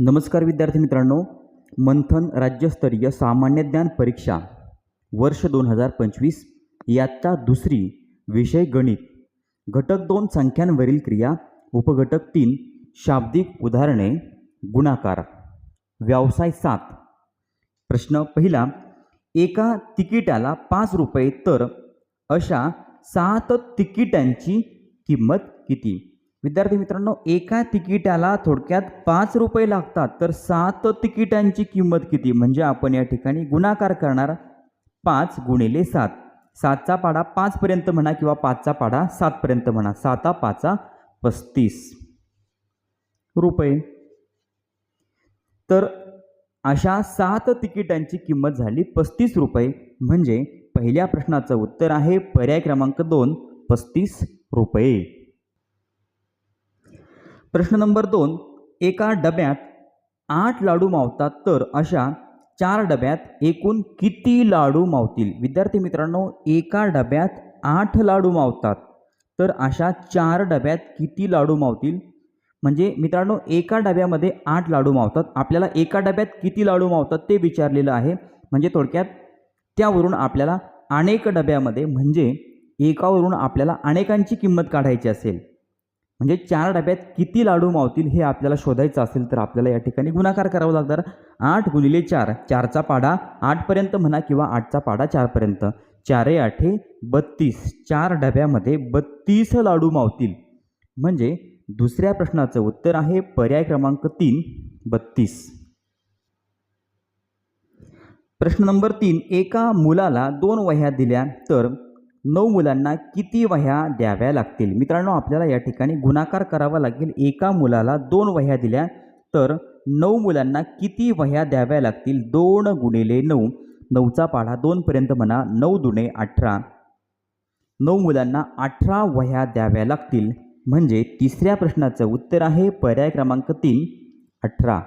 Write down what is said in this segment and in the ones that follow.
नमस्कार विद्यार्थी मित्रांनो मंथन राज्यस्तरीय सामान्य ज्ञान परीक्षा वर्ष दोन हजार पंचवीस याचा दुसरी विषय गणित. घटक दोन संख्यांवरील क्रिया उपघटक तीन शाब्दिक उदाहरणे गुणाकार. व्यवसाय सात. प्रश्न पहिला एका तिकिटाला पाच रुपये तर अशा सात तिकिटांची किंमत किती? विद्यार्थी मित्रांनो एका तिकिटाला थोडक्यात पाच रुपये लागतात. तर सात तिकिटांची किंमत किती? म्हणजे आपण या ठिकाणी गुणाकार करणार पाच गुणिले सात. सातचा पाडा पाचपर्यंत म्हणा किंवा पाचचा पाडा सातपर्यंत म्हणा. साता पाचा पस्तीस रुपये. तर अशा सात तिकिटांची किंमत झाली पस्तीस रुपये. म्हणजे पहिल्या प्रश्नाचं उत्तर आहे पर्याय क्रमांक दोन पस्तीस रुपये. प्रश्न नंबर दोन एका डब्यात आठ लाडू मावतात तर अशा चार डब्यात एकूण किती लाडू मावतील? विद्यार्थी मित्रांनो एका डब्यात आठ लाडू मावतात तर अशा चार डब्यात किती लाडू मावतील? म्हणजे मित्रांनो एका डब्यामध्ये आठ लाडू मावतात. आपल्याला एका डब्यात किती लाडू मावतात ते विचारलेलं आहे. म्हणजे थोडक्यात त्यावरून आपल्याला अनेक डब्यामध्ये म्हणजे एकावरून आपल्याला अनेकांची किंमत काढायची असेल. म्हणजे चार डब्यात किती लाडू मावतील हे आपल्याला शोधायचं असेल तर आपल्याला या ठिकाणी गुणाकार करावा लागणार. आठ गुणिले चार चारचा पाडा आठपर्यंत म्हणा किंवा आठचा पाडा चारपर्यंत. चारे आठे बत्तीस. चार डब्यामध्ये बत्तीस लाडू मावतील. म्हणजे दुसऱ्या प्रश्नाचं उत्तर आहे पर्याय क्रमांक तीन बत्तीस. प्रश्न नंबर तीन एका मुलाला दोन वह्या दिल्या तर? नऊ मुलांना किती वह्या द्याव्या लागतील? मित्रांनो आपल्याला या ठिकाणी गुणाकार करावा लागेल. एका मुलाला दोन वह्या दिल्या तर नऊ मुलांना किती वह्या द्याव्या लागतील? दोन गुणिले नऊ. नऊचा पाढा दोनपर्यंत म्हणा. नऊ दुणे अठरा. नऊ मुलांना अठरा वह्या द्याव्या लागतील. म्हणजे तिसऱ्या प्रश्नाचं उत्तर आहे पर्याय क्रमांक तीन अठरा.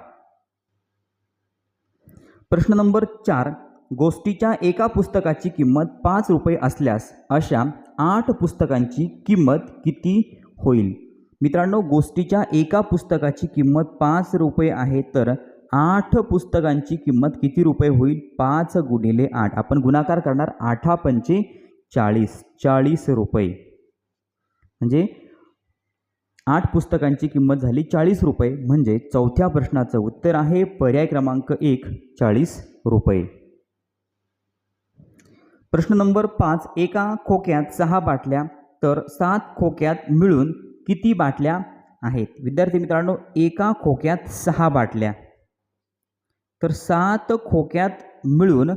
प्रश्न नंबर चार. गोष्टीच्या एका पुस्तकाची किंमत पाच रुपये असल्यास अशा आठ पुस्तकांची किंमत किती होईल? मित्रांनो गोष्टीच्या एका पुस्तकाची किंमत पाच रुपये आहे तर आठ पुस्तकांची किंमत किती रुपये होईल? पाच गुणिले आठ. आपण गुणाकार करणार. आठा पंचे चाळीस. चाळीस रुपये. म्हणजे आठ पुस्तकांची किंमत झाली चाळीस रुपये. म्हणजे चौथ्या प्रश्नाचं उत्तर आहे पर्याय क्रमांक एक चाळीस रुपये. प्रश्न नंबर पाच एका खोक्यात सहा बाटल्या तर सात खोक्यात मिळून किती बाटल्या आहेत? विद्यार्थी मित्रांनो एका खोक्यात सहा बाटल्या. तर सात खोक्यात मिळून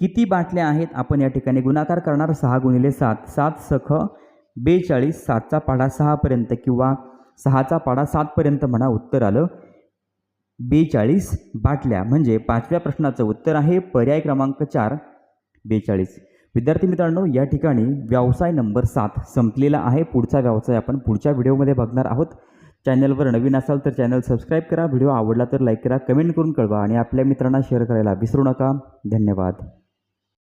किती बाटल्या आहेत? आपण या ठिकाणी गुणाकार करणार. सहा गुणिले सात सात सख बेचाळीस सातचा पाढा सहापर्यंत किंवा सहाचा पाढा सातपर्यंत म्हणा उत्तर आलं. बेचाळीस बाटल्या. म्हणजे पाचव्या प्रश्नाचं उत्तर आहे पर्याय क्रमांक चार बेचाळीस. विद्यार्थी मित्रांनो या ठिकाणी व्यवसाय नंबर सात संपलेला आहे. पुढचा व्यवसाय आपण पुढच्या व्हिडिओमध्ये बघणार आहोत. चॅनलवर नवीन असाल तर चॅनल सबस्क्राईब करा. व्हिडिओ आवडला तर लाईक करा कमेंट करून कळवा आणि आपल्या मित्रांना शेअर करायला विसरू नका. धन्यवाद.